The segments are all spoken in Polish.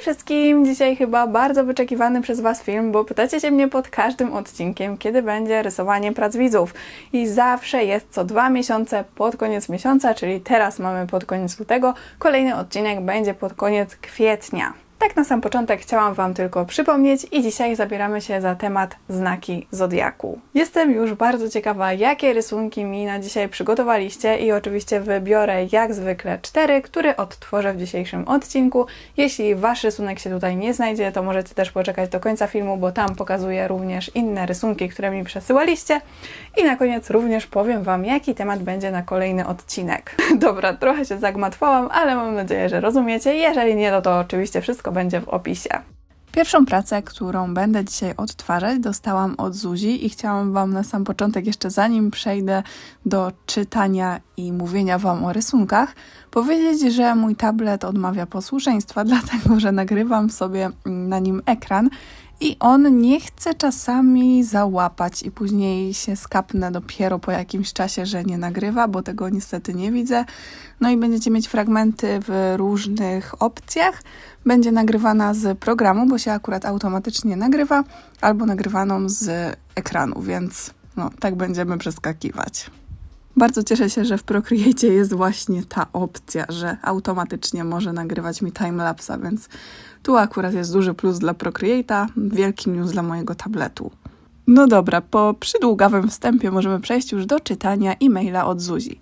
Wszystkim! Dzisiaj chyba bardzo wyczekiwany przez Was film, bo pytacie się mnie pod każdym odcinkiem, kiedy będzie rysowanie prac widzów. I zawsze jest co dwa miesiące pod koniec miesiąca, czyli teraz mamy pod koniec lutego. Kolejny odcinek będzie pod koniec kwietnia. Tak na sam początek chciałam Wam tylko przypomnieć i dzisiaj zabieramy się za temat znaki Zodiaku. Jestem już bardzo ciekawa, jakie rysunki mi na dzisiaj przygotowaliście i oczywiście wybiorę jak zwykle cztery, które odtworzę w dzisiejszym odcinku. Jeśli Wasz rysunek się tutaj nie znajdzie, to możecie też poczekać do końca filmu, bo tam pokazuję również inne rysunki, które mi przesyłaliście. I na koniec również powiem Wam, jaki temat będzie na kolejny odcinek. Dobra, trochę się zagmatwałam, ale mam nadzieję, że rozumiecie. Jeżeli nie, no to oczywiście wszystko będzie w opisie. Pierwszą pracę, którą będę dzisiaj odtwarzać, dostałam od Zuzi i chciałam Wam na sam początek, jeszcze zanim przejdę do czytania i mówienia Wam o rysunkach, powiedzieć, że mój tablet odmawia posłuszeństwa, dlatego że nagrywam sobie na nim ekran i on nie chce czasami załapać i później się skapnę dopiero po jakimś czasie, że nie nagrywa, bo tego niestety nie widzę. No i będziecie mieć fragmenty w różnych opcjach. Będzie nagrywana z programu, bo się akurat automatycznie nagrywa, albo nagrywaną z ekranu, więc no, tak będziemy przeskakiwać. Bardzo cieszę się, że w Procreate jest właśnie ta opcja, że automatycznie może nagrywać mi timelapsa, więc tu akurat jest duży plus dla Procreate'a, wielki minus dla mojego tabletu. No dobra, po przydługawym wstępie możemy przejść już do czytania e-maila od Zuzi.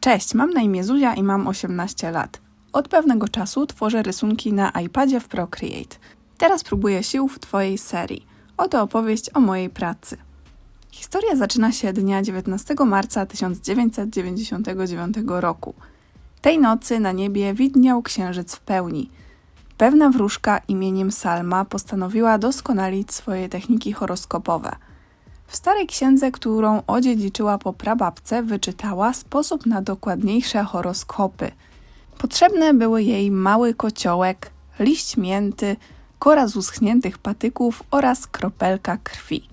Cześć, mam na imię Zuzia i mam 18 lat. Od pewnego czasu tworzę rysunki na iPadzie w Procreate. Teraz próbuję sił w Twojej serii. Oto opowieść o mojej pracy. Historia zaczyna się dnia 19 marca 1999 roku. Tej nocy na niebie widniał księżyc w pełni. Pewna wróżka imieniem Salma postanowiła doskonalić swoje techniki horoskopowe. W starej księdze, którą odziedziczyła po prababce, wyczytała sposób na dokładniejsze horoskopy. Potrzebne były jej mały kociołek, liść mięty, kora z uschniętych patyków oraz kropelka krwi.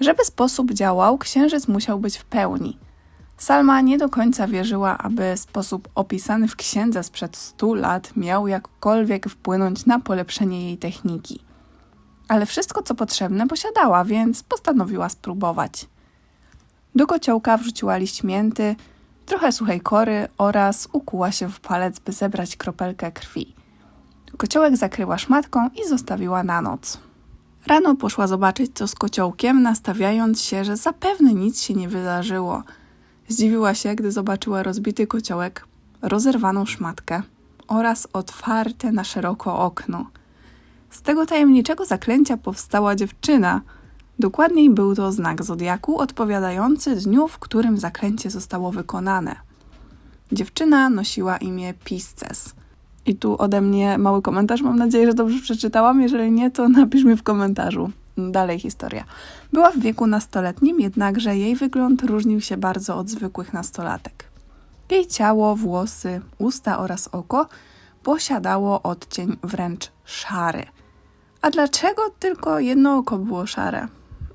Żeby sposób działał, księżyc musiał być w pełni. Salma nie do końca wierzyła, aby sposób opisany w księdze sprzed stu lat miał jakkolwiek wpłynąć na polepszenie jej techniki. Ale wszystko, co potrzebne, posiadała, więc postanowiła spróbować. Do kociołka wrzuciła liść mięty, trochę suchej kory oraz ukuła się w palec, by zebrać kropelkę krwi. Kociołek zakryła szmatką i zostawiła na noc. Rano poszła zobaczyć, co z kociołkiem, nastawiając się, że zapewne nic się nie wydarzyło. Zdziwiła się, gdy zobaczyła rozbity kociołek, rozerwaną szmatkę oraz otwarte na szeroko okno. Z tego tajemniczego zaklęcia powstała dziewczyna. Dokładniej był to znak zodiaku odpowiadający dniu, w którym zaklęcie zostało wykonane. Dziewczyna nosiła imię Pisces. I tu ode mnie mały komentarz. Mam nadzieję, że dobrze przeczytałam. Jeżeli nie, to napisz mi w komentarzu. Dalej historia. Była w wieku nastoletnim, jednakże jej wygląd różnił się bardzo od zwykłych nastolatek. Jej ciało, włosy, usta oraz oko posiadało odcień wręcz szary. A dlaczego tylko jedno oko było szare?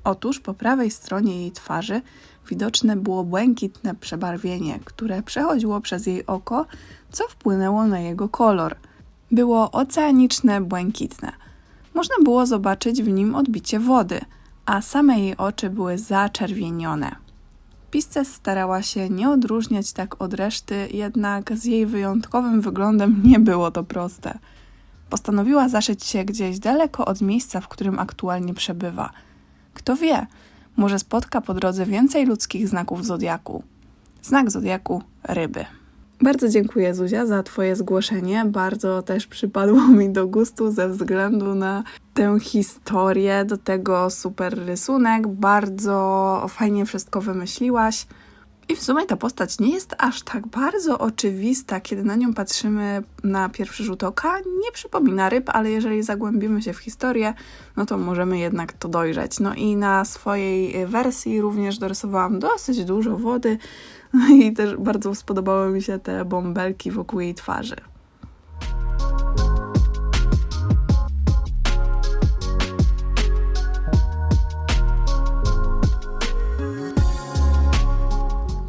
Otóż po prawej stronie jej twarzy widoczne było błękitne przebarwienie, które przechodziło przez jej oko, co wpłynęło na jego kolor. Było oceaniczne, błękitne. Można było zobaczyć w nim odbicie wody, a same jej oczy były zaczerwienione. Pisces starała się nie odróżniać tak od reszty, jednak z jej wyjątkowym wyglądem nie było to proste. Postanowiła zaszyć się gdzieś daleko od miejsca, w którym aktualnie przebywa. Kto wie, może spotka po drodze więcej ludzkich znaków zodiaku. Znak zodiaku ryby. Bardzo dziękuję Zuzia za Twoje zgłoszenie. Bardzo też przypadło mi do gustu ze względu na tę historię, do tego super rysunek. Bardzo fajnie wszystko wymyśliłaś. I w sumie ta postać nie jest aż tak bardzo oczywista, kiedy na nią patrzymy na pierwszy rzut oka. Nie przypomina ryb, ale jeżeli zagłębimy się w historię, no to możemy jednak to dojrzeć. No i na swojej wersji również dorysowałam dosyć dużo wody, i też bardzo spodobały mi się te bąbelki wokół jej twarzy.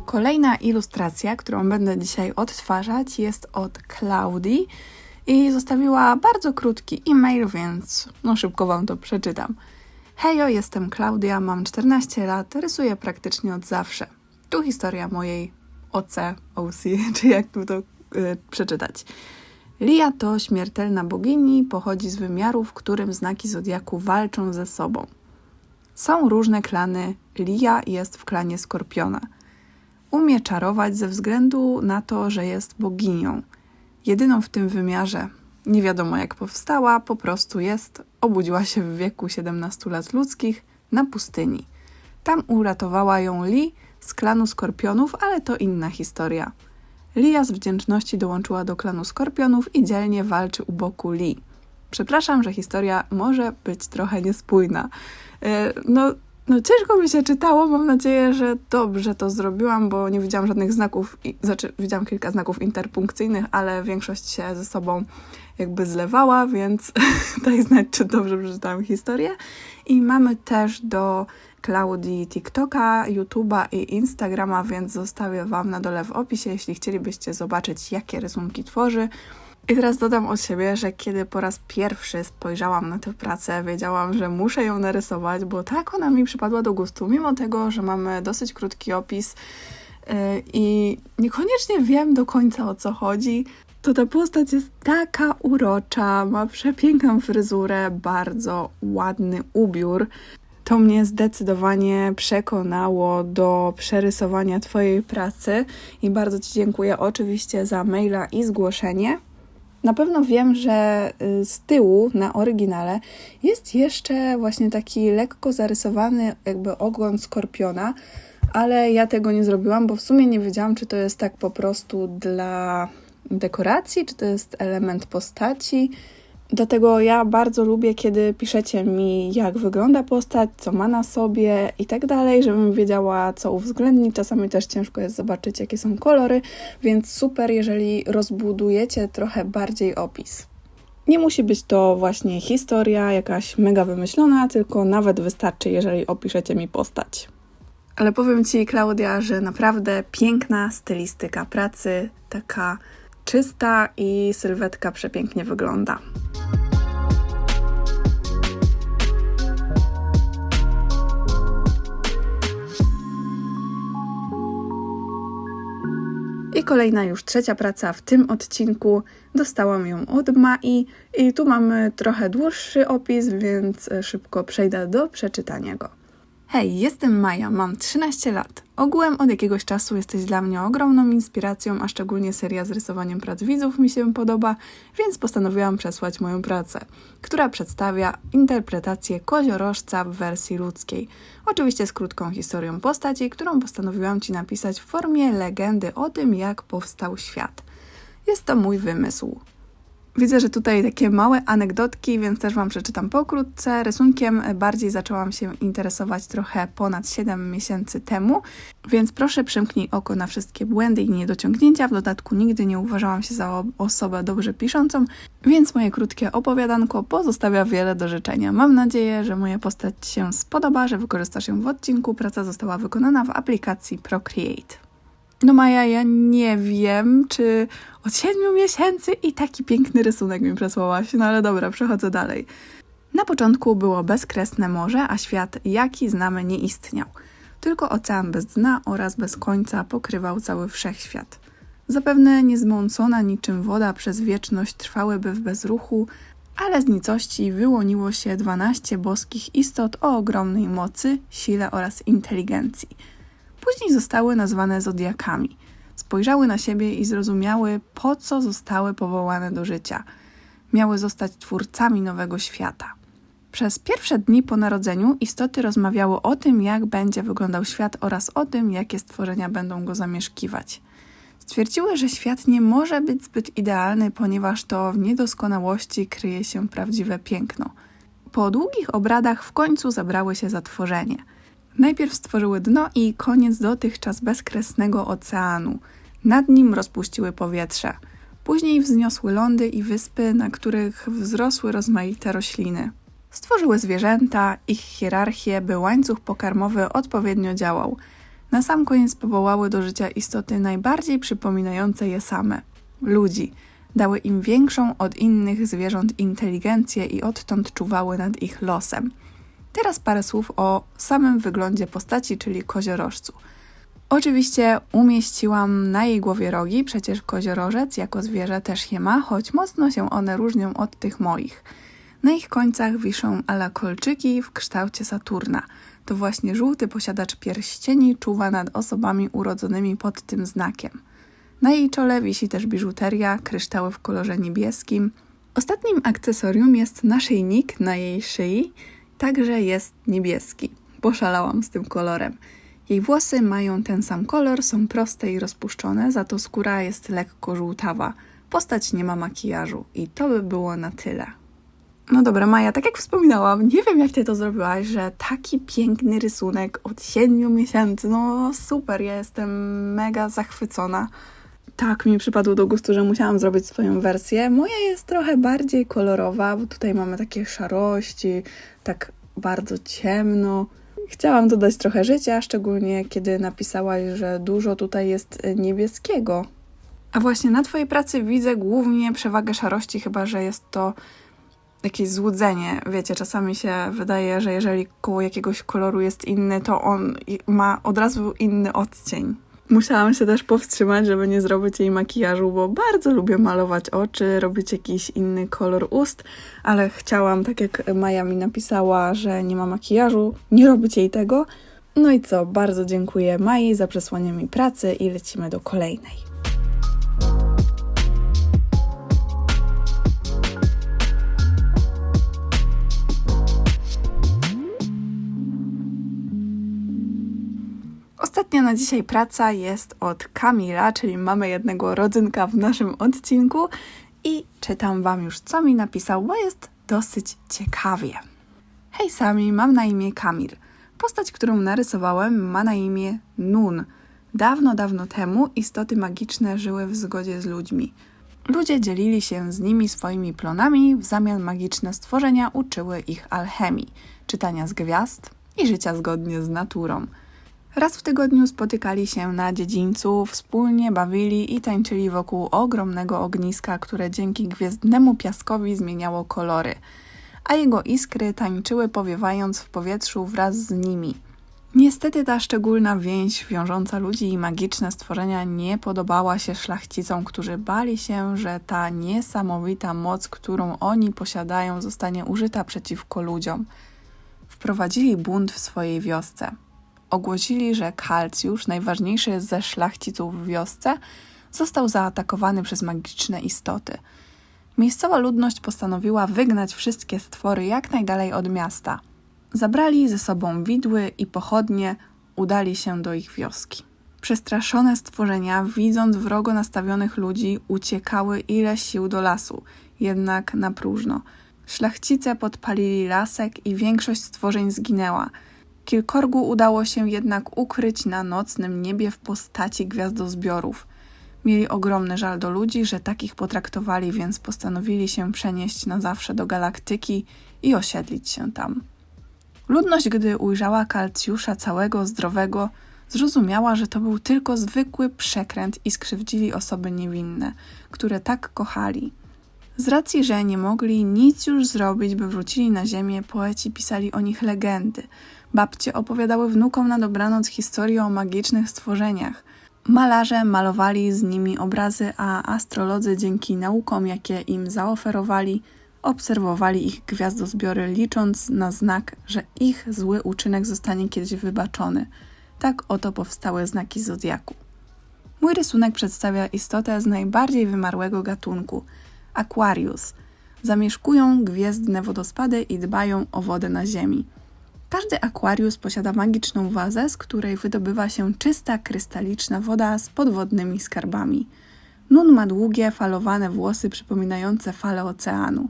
Kolejna ilustracja, którą będę dzisiaj odtwarzać, jest od Claudii i zostawiła bardzo krótki e-mail, więc no szybko Wam to przeczytam. Hejo, jestem Klaudia, mam 14 lat, rysuję praktycznie od zawsze. Tu historia mojej OC, OC, czy jak tu to y, przeczytać. Lia to śmiertelna bogini, pochodzi z wymiaru, w którym znaki zodiaku walczą ze sobą. Są różne klany, Lia jest w klanie Skorpiona. Umie czarować ze względu na to, że jest boginią. Jedyną w tym wymiarze. Nie wiadomo jak powstała, po prostu jest. Obudziła się w wieku 17 lat ludzkich na pustyni. Tam uratowała ją Li z klanu Skorpionów, ale to inna historia. Lia z wdzięczności dołączyła do klanu Skorpionów i dzielnie walczy u boku Li. Przepraszam, że historia może być trochę niespójna. E, No, no ciężko mi się czytało. Mam nadzieję, że dobrze to zrobiłam, bo nie widziałam żadnych znaków, znaczy widziałam kilka znaków interpunkcyjnych, ale większość się ze sobą jakby zlewała, więc daj znać, czy dobrze przeczytałam historię. I mamy też do Klaudii TikToka, YouTube'a i Instagrama, więc zostawię Wam na dole w opisie, jeśli chcielibyście zobaczyć, jakie rysunki tworzy. I teraz dodam od siebie, że kiedy po raz pierwszy spojrzałam na tę pracę, wiedziałam, że muszę ją narysować, bo tak ona mi przypadła do gustu, mimo tego, że mamy dosyć krótki opis yy, i niekoniecznie wiem do końca o co chodzi. To ta postać jest taka urocza, ma przepiękną fryzurę, bardzo ładny ubiór. To mnie zdecydowanie przekonało do przerysowania Twojej pracy i bardzo Ci dziękuję oczywiście za maila i zgłoszenie. Na pewno wiem, że y, z tyłu na oryginale jest jeszcze właśnie taki lekko zarysowany jakby ogon skorpiona, ale ja tego nie zrobiłam, bo w sumie nie wiedziałam, czy to jest tak po prostu dla dekoracji, czy to jest element postaci. Dlatego ja bardzo lubię, kiedy piszecie mi, jak wygląda postać, co ma na sobie i tak dalej, żebym wiedziała, co uwzględnić. Czasami też ciężko jest zobaczyć, jakie są kolory, więc super, jeżeli rozbudujecie trochę bardziej opis. Nie musi być to właśnie historia jakaś mega wymyślona, tylko nawet wystarczy, jeżeli opiszecie mi postać. Ale powiem Ci, Klaudia, że naprawdę piękna stylistyka pracy, taka czysta i sylwetka przepięknie wygląda. I kolejna już trzecia praca w tym odcinku. Dostałam ją od Mai i tu mamy trochę dłuższy opis, więc szybko przejdę do przeczytania go. Hej, jestem Maja, mam 13 lat. Ogółem od jakiegoś czasu jesteś dla mnie ogromną inspiracją, a szczególnie seria z rysowaniem prac widzów mi się podoba, więc postanowiłam przesłać moją pracę, która przedstawia interpretację koziorożca w wersji ludzkiej. Oczywiście z krótką historią postaci, którą postanowiłam Ci napisać w formie legendy o tym, jak powstał świat. Jest to mój wymysł. Widzę, że tutaj takie małe anegdotki, więc też Wam przeczytam pokrótce. Rysunkiem bardziej zaczęłam się interesować trochę ponad 7 miesięcy temu, więc proszę przymknij oko na wszystkie błędy i niedociągnięcia. W dodatku nigdy nie uważałam się za osobę dobrze piszącą, więc moje krótkie opowiadanko pozostawia wiele do życzenia. Mam nadzieję, że moja postać się spodoba, że wykorzystasz ją w odcinku. Praca została wykonana w aplikacji Procreate. No Maja, ja nie wiem, czy od siedmiu miesięcy i taki piękny rysunek mi przesłałaś. No ale dobra, przechodzę dalej. Na początku było bezkresne morze, a świat, jaki znamy, nie istniał. Tylko ocean bez dna oraz bez końca pokrywał cały wszechświat. Zapewne niezmącona niczym woda przez wieczność trwałyby w bezruchu, ale z nicości wyłoniło się dwanaście boskich istot o ogromnej mocy, sile oraz inteligencji – Później zostały nazwane zodiakami. Spojrzały na siebie i zrozumiały, po co zostały powołane do życia. Miały zostać twórcami nowego świata. Przez pierwsze dni po narodzeniu istoty rozmawiały o tym, jak będzie wyglądał świat oraz o tym, jakie stworzenia będą go zamieszkiwać. Stwierdziły, że świat nie może być zbyt idealny, ponieważ to w niedoskonałości kryje się prawdziwe piękno. Po długich obradach w końcu zabrały się za tworzenie – Najpierw stworzyły dno i koniec dotychczas bezkresnego oceanu. Nad nim rozpuściły powietrze. Później wzniosły lądy i wyspy, na których wzrosły rozmaite rośliny. Stworzyły zwierzęta, ich hierarchię, by łańcuch pokarmowy odpowiednio działał. Na sam koniec powołały do życia istoty najbardziej przypominające je same ludzi. dały im większą od innych zwierząt inteligencję i odtąd czuwały nad ich losem. Teraz parę słów o samym wyglądzie postaci, czyli koziorożcu. Oczywiście umieściłam na jej głowie rogi, przecież koziorożec jako zwierzę też je ma, choć mocno się one różnią od tych moich. Na ich końcach wiszą ala kolczyki w kształcie Saturna. To właśnie żółty posiadacz pierścieni czuwa nad osobami urodzonymi pod tym znakiem. Na jej czole wisi też biżuteria, kryształy w kolorze niebieskim. Ostatnim akcesorium jest naszyjnik na jej szyi, także jest niebieski. Poszalałam z tym kolorem. Jej włosy mają ten sam kolor, są proste i rozpuszczone, za to skóra jest lekko żółtawa. Postać nie ma makijażu i to by było na tyle. No dobra, Maja, tak jak wspominałam, nie wiem jak ty to zrobiłaś, że taki piękny rysunek od 7 miesięcy, no super, ja jestem mega zachwycona. Tak mi przypadło do gustu, że musiałam zrobić swoją wersję. Moja jest trochę bardziej kolorowa, bo tutaj mamy takie szarości, tak bardzo ciemno. Chciałam dodać trochę życia, szczególnie kiedy napisałaś, że dużo tutaj jest niebieskiego. A właśnie na Twojej pracy widzę głównie przewagę szarości, chyba że jest to jakieś złudzenie. Wiecie, czasami się wydaje, że jeżeli koło jakiegoś koloru jest inny, to on ma od razu inny odcień. Musiałam się też powstrzymać, żeby nie zrobić jej makijażu, bo bardzo lubię malować oczy, robić jakiś inny kolor ust, ale chciałam, tak jak Maja mi napisała, że nie ma makijażu, nie robić jej tego. No i co, bardzo dziękuję Mai za przesłanie mi pracy i lecimy do kolejnej. Ostatnia na dzisiaj praca jest od Kamila, czyli mamy jednego rodzynka w naszym odcinku i czytam Wam już, co mi napisał, bo jest dosyć ciekawie. Hej Sami, mam na imię Kamil. Postać, którą narysowałem, ma na imię Nun. Dawno, dawno temu istoty magiczne żyły w zgodzie z ludźmi. Ludzie dzielili się z nimi swoimi plonami, w zamian magiczne stworzenia uczyły ich alchemii, czytania z gwiazd i życia zgodnie z naturą. Raz w tygodniu spotykali się na dziedzińcu, wspólnie bawili i tańczyli wokół ogromnego ogniska, które dzięki gwiezdnemu piaskowi zmieniało kolory, a jego iskry tańczyły powiewając w powietrzu wraz z nimi. Niestety ta szczególna więź wiążąca ludzi i magiczne stworzenia nie podobała się szlachcicom, którzy bali się, że ta niesamowita moc, którą oni posiadają, zostanie użyta przeciwko ludziom. Wprowadzili bunt w swojej wiosce ogłosili, że Kalcjusz, najważniejszy ze szlachciców w wiosce, został zaatakowany przez magiczne istoty. Miejscowa ludność postanowiła wygnać wszystkie stwory jak najdalej od miasta. Zabrali ze sobą widły i pochodnie, udali się do ich wioski. Przestraszone stworzenia, widząc wrogo nastawionych ludzi, uciekały ile sił do lasu, jednak na próżno. Szlachcice podpalili lasek i większość stworzeń zginęła – Kilkorgu udało się jednak ukryć na nocnym niebie w postaci gwiazdozbiorów. Mieli ogromny żal do ludzi, że takich potraktowali, więc postanowili się przenieść na zawsze do galaktyki i osiedlić się tam. Ludność, gdy ujrzała Kalcjusza całego, zdrowego, zrozumiała, że to był tylko zwykły przekręt i skrzywdzili osoby niewinne, które tak kochali. Z racji, że nie mogli nic już zrobić, by wrócili na ziemię, poeci pisali o nich legendy – Babcie opowiadały wnukom na dobranoc historię o magicznych stworzeniach. Malarze malowali z nimi obrazy, a astrolodzy dzięki naukom, jakie im zaoferowali, obserwowali ich gwiazdozbiory, licząc na znak, że ich zły uczynek zostanie kiedyś wybaczony. Tak oto powstały znaki zodiaku. Mój rysunek przedstawia istotę z najbardziej wymarłego gatunku Aquarius. Zamieszkują gwiezdne wodospady i dbają o wodę na Ziemi. Każdy akwarius posiada magiczną wazę, z której wydobywa się czysta, krystaliczna woda z podwodnymi skarbami. Nun ma długie, falowane włosy przypominające fale oceanu.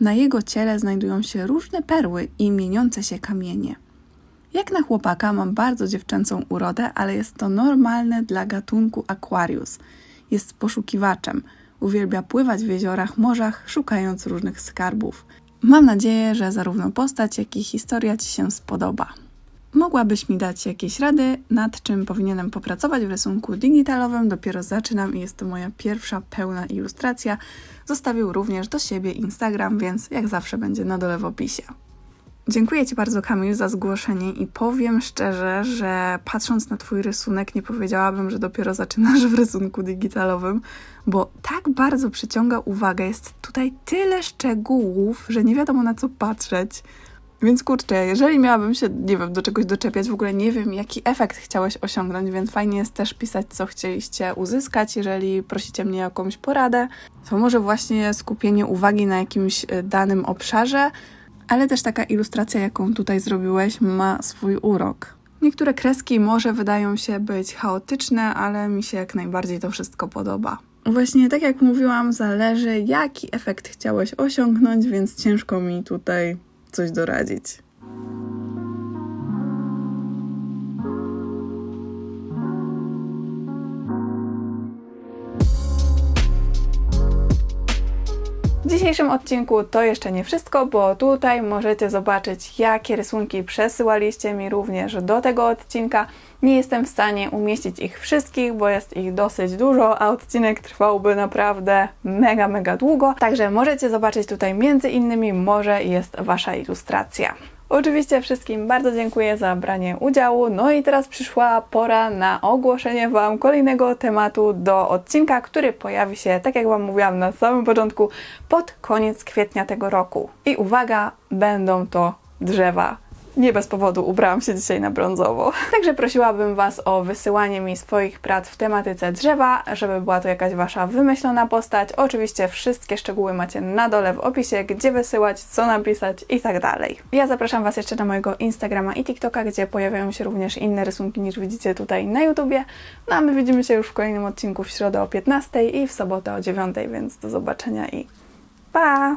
Na jego ciele znajdują się różne perły i mieniące się kamienie. Jak na chłopaka mam bardzo dziewczęcą urodę, ale jest to normalne dla gatunku Aquarius. Jest poszukiwaczem. Uwielbia pływać w jeziorach, morzach, szukając różnych skarbów. Mam nadzieję, że zarówno postać, jak i historia Ci się spodoba. Mogłabyś mi dać jakieś rady, nad czym powinienem popracować w rysunku digitalowym? Dopiero zaczynam i jest to moja pierwsza pełna ilustracja. Zostawił również do siebie Instagram, więc jak zawsze będzie na dole w opisie. Dziękuję Ci bardzo, Kamil, za zgłoszenie i powiem szczerze, że patrząc na Twój rysunek, nie powiedziałabym, że dopiero zaczynasz w rysunku digitalowym, bo tak bardzo przyciąga uwagę, jest tutaj tyle szczegółów, że nie wiadomo na co patrzeć. Więc kurczę, jeżeli miałabym się, nie wiem, do czegoś doczepiać, w ogóle nie wiem, jaki efekt chciałeś osiągnąć, więc fajnie jest też pisać, co chcieliście uzyskać, jeżeli prosicie mnie o jakąś poradę. To może właśnie skupienie uwagi na jakimś y, danym obszarze, ale też taka ilustracja, jaką tutaj zrobiłeś, ma swój urok. Niektóre kreski może wydają się być chaotyczne, ale mi się jak najbardziej to wszystko podoba. Właśnie tak jak mówiłam, zależy jaki efekt chciałeś osiągnąć, więc ciężko mi tutaj coś doradzić. Dzisiejszym odcinku to jeszcze nie wszystko, bo tutaj możecie zobaczyć, jakie rysunki przesyłaliście mi również do tego odcinka. Nie jestem w stanie umieścić ich wszystkich, bo jest ich dosyć dużo, a odcinek trwałby naprawdę mega, mega długo. Także możecie zobaczyć tutaj między innymi może jest Wasza ilustracja. Oczywiście wszystkim bardzo dziękuję za branie udziału. No i teraz przyszła pora na ogłoszenie Wam kolejnego tematu do odcinka, który pojawi się, tak jak Wam mówiłam na samym początku, pod koniec kwietnia tego roku. I uwaga, będą to drzewa. Nie bez powodu ubrałam się dzisiaj na brązowo. Także prosiłabym Was o wysyłanie mi swoich prac w tematyce drzewa, żeby była to jakaś Wasza wymyślona postać. Oczywiście wszystkie szczegóły macie na dole w opisie, gdzie wysyłać, co napisać i tak dalej. Ja zapraszam Was jeszcze na mojego Instagrama i TikToka, gdzie pojawiają się również inne rysunki niż widzicie tutaj na YouTubie. No a my widzimy się już w kolejnym odcinku w środę o 15 i w sobotę o 9, więc do zobaczenia i pa!